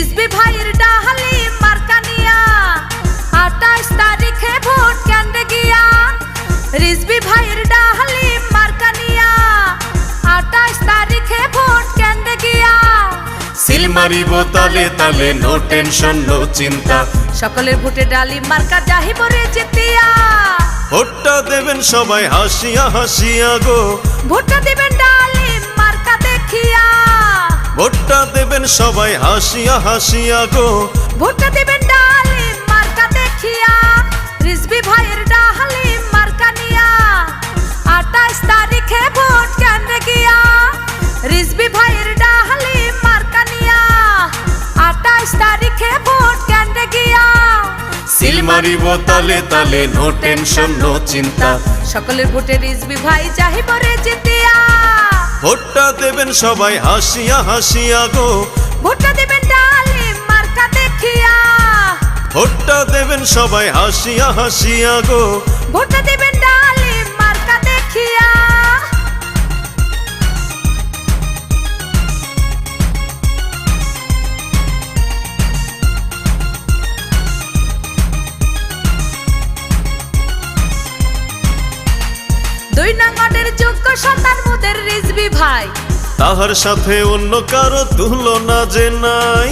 রিজবি ভাইয়ের ডাহালি মার্কানিয়া আঠাশ তারিখে ভোট কেন্দ্রে গিয়া রিজবি ভাইয়ের ডাহালি মার্কানিয়া আঠাশ তারিখে ভোট কেন্দ্রে গিয়া সিল মারিব তালে তালে নো টেনশন নো চিন্তা। সকলের ভোটে ডালি মার্কা যাহিব রে জিতিয়া। ভোটটা দেবেন সবাই হাসিয়া হাসিয়া গো। ভোটটা দেবেন ডা সবাই হাসিয়া হাসিয়া গো। ভোটটা দিবেন ডালি মার্কা দেখিয়া। রিজবি ভাইয়ের ডালি মার্কা নিয়া। আঠাশ তারিখে ভোট কেন্দ্রে গিয়া। রিজবি ভাইয়ের ডালি মার্কা নিয়া। আঠাশ তারিখে ভোট কেন্দ্রে গিয়া। সিল মারিব তালে তালে নো টেনশন নো চিন্তা। সকলের ভোটে রিজবি ভাই যাহি পরে জিতিয়া। ভোটটা দেবেন সবাই হাসিয়া হাসিয়া গো। ভোটটা দেবেন ডালে মার্কা দেখিয়া। ভোটটা দেবেন সবাই হাসিয়া হাসিয়া গো। ভোটটা দেবেন ডালি দুই নাঙ্গনের যোগ্য সন্তান মুদের রিজবি ভাই। তাহার সাথে অন্য কারও তুলনা যে নাই।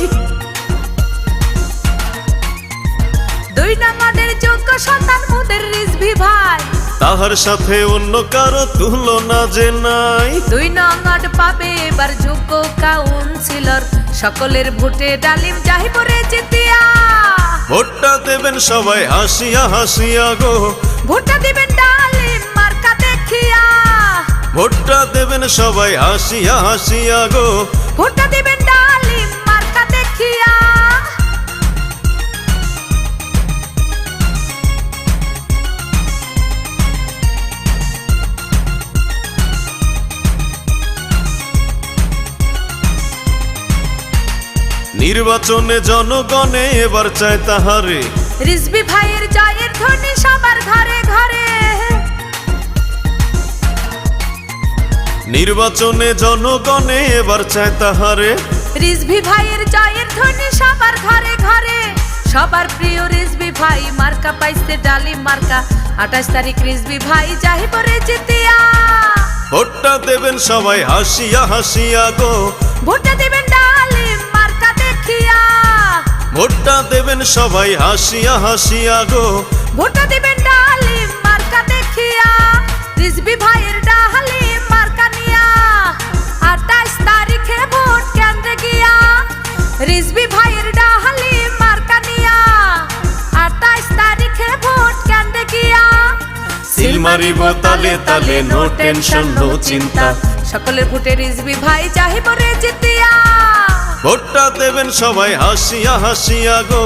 দুই নাঙ্গনের যোগ্য সন্তান মুদের রিজবি ভাই। তাহার সাথে অন্য কারও তুলনা যে নাই। দুই নঙ্গট পাবে এবার যোগ্য কাউন্সিলর সকলের ভোটে ডালিম যাহি পরে জিতিয়া। ভোটটা দেবেন সবাই হাসিয়া হাসিয়া গো। ভোটটা দিবেন ভোটটা দেবেন সবাই হাসিয়া হাসিয়া গো। ভোটটা দিবেন ডালিম মার্কা দেখিয়া। নির্বাচনে জনগণে এবার চায় তাহারে। রিজবি ভাইয়ের জয়ের ধ্বনি সবার ঘরে ঘরে। নির্বাচনে জনগণে এবার চায় তাহারে। রিজভি ভাইয়ের জয়ের ধ্বনি সবার ঘরে ঘরে। সবার প্রিয় রিজবি ভাই মার্কা পাইছে ডালিম মার্কা। আঠাশ তারিখ রিজবি ভাই যাহি পরে জিতিয়া। ভোটটা দেবেন সবাই হাসিয়া হাসিয়া গো। ভোটটা দিবেন ডালিম মার্কা দেখিয়া। ভোটটা দেবেন সবাই হাসিয়া হাসিয়া গো। ভোটটা দিবেন ডালিম মার্কা দেখিয়া। রিজবি ভাইয়ের ডালিম মার্কা নিয়া। আঠাশ তারিখে ভোট কেন্দ্রে গিয়া। সিল মারিব তালে তালে নো টেনশন নো চিন্তা। সকলের ভোটে রিজবি ভাই যাহি পরে জিতিয়া। ভোটটা দেবেন সবাই হাসিয়া হাসিয়া গো।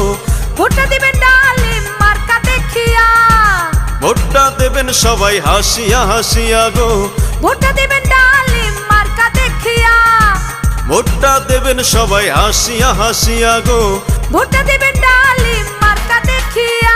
ভোটটা দিবেন ডালিম মার্কা দেখিয়া। ভোটটা দেবেন সবাই হাসিয়া হাসিয়া গো। ভোটটা দিবেন ডালিম মার্কা দেখিয়া। ভোটটা দেবেন সবাই হাসিয়া হাসিয়া গো। ভোটটা দেবেন ডালিম মার্কা দেখিয়া।